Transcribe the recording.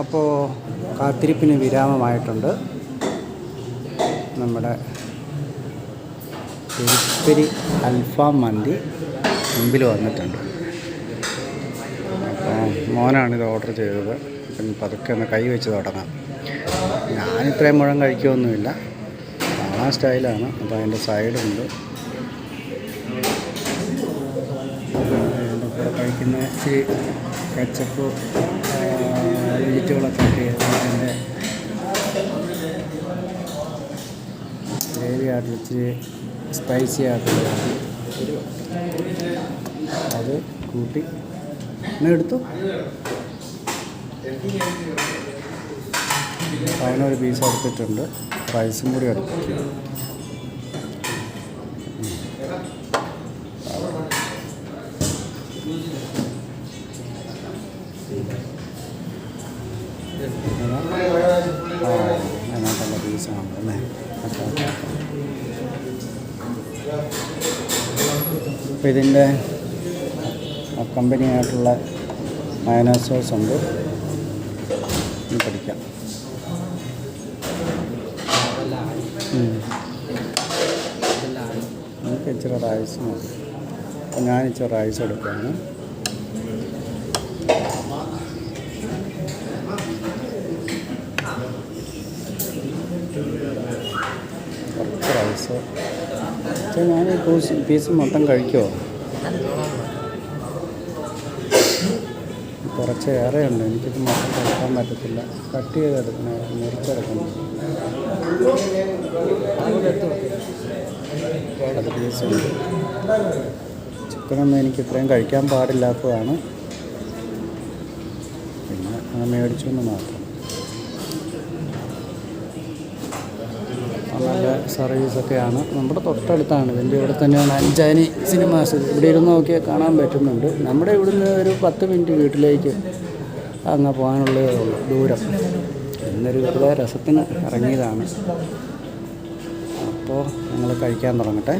അപ്പോൾ കാത്തിരിപ്പിന് വിരാമമായിട്ടുണ്ട്. നമ്മുടെ എരിപ്പരി അൽഫാം മന്തി മുമ്പിൽ വന്നിട്ടുണ്ട്. അപ്പോൾ മോനാണിത് ഓർഡർ ചെയ്തത്. പിന്നെ പതുക്കെ ഒന്ന് കൈ വെച്ച് തുടങ്ങാം. ഞാൻ ഇത്രയും മുഴം കഴിക്കുമൊന്നുമില്ല കാണാൻ സ്റ്റൈലാണ്. അപ്പോൾ അതിന്റെ സൈഡുണ്ട്. കഴിക്കുന്ന ഇച്ചിരി കച്ചപ്പ് വെജിറ്റബിളൊക്കെ ഗ്രേവി ആയിട്ട് ഇച്ചിരി സ്പൈസി ആയിട്ടുള്ള അത് കൂട്ടി. എടുത്തു. അതിനൊരു പീസ് എടുത്തിട്ടുണ്ട്. റൈസും കൂടി എടുത്തിട്ടുണ്ട് ആ അതിനകത്തുള്ള ഇതിന്റെ കമ്പനിയായിട്ടുള്ള ആയിട്ടുള്ള സോസ് ഉണ്ട്. പഠിക്കാം. നമുക്ക് ഇച്ചിരി റൈസ് മതി. ഞാൻ ഇച്ചിരി റൈസ് എടുക്കുകയാണ് റൈസ് പക്ഷേ ഞാൻ ഈ പീസ് പീസ് മൊത്തം കഴിക്കുമോ കുറച്ച് ഏറെയുണ്ട്. എനിക്കിത് മൊത്തം കഴിക്കാൻ പറ്റത്തില്ല. കട്ട് ചെയ്തെടുക്കണം. മുറിച്ചെടുക്കണം. ചിക്കനൊന്നും എനിക്ക് ഇത്രയും കഴിക്കാൻ പാടില്ലാത്തതാണ്. പിന്നെ അങ്ങനെ മേടിച്ചു എന്ന് മാത്രം നല്ല സർവീസൊക്കെയാണ് നമ്മുടെ തൊട്ടടുത്താണ്. ഇതിന്റെ ഇവിടെ തന്നെയാണ് അഞ്ചാനി സിനിമാസ് ഇവിടെ ഇരുന്ന് നോക്കിയാൽ കാണാൻ പറ്റുന്നുണ്ട്. നമ്മുടെ ഇവിടുന്ന് ഒരു പത്ത് മിനിറ്റ് വീട്ടിലേക്ക് അങ്ങ് പോകാനുള്ളതേ ഉള്ളൂ ദൂരം. ഇന്നൊരു വെറുതെ രസത്തിന് ഇറങ്ങിയതാണ്. അപ്പോൾ ഞങ്ങൾ കഴിക്കാൻ തുടങ്ങട്ടെ.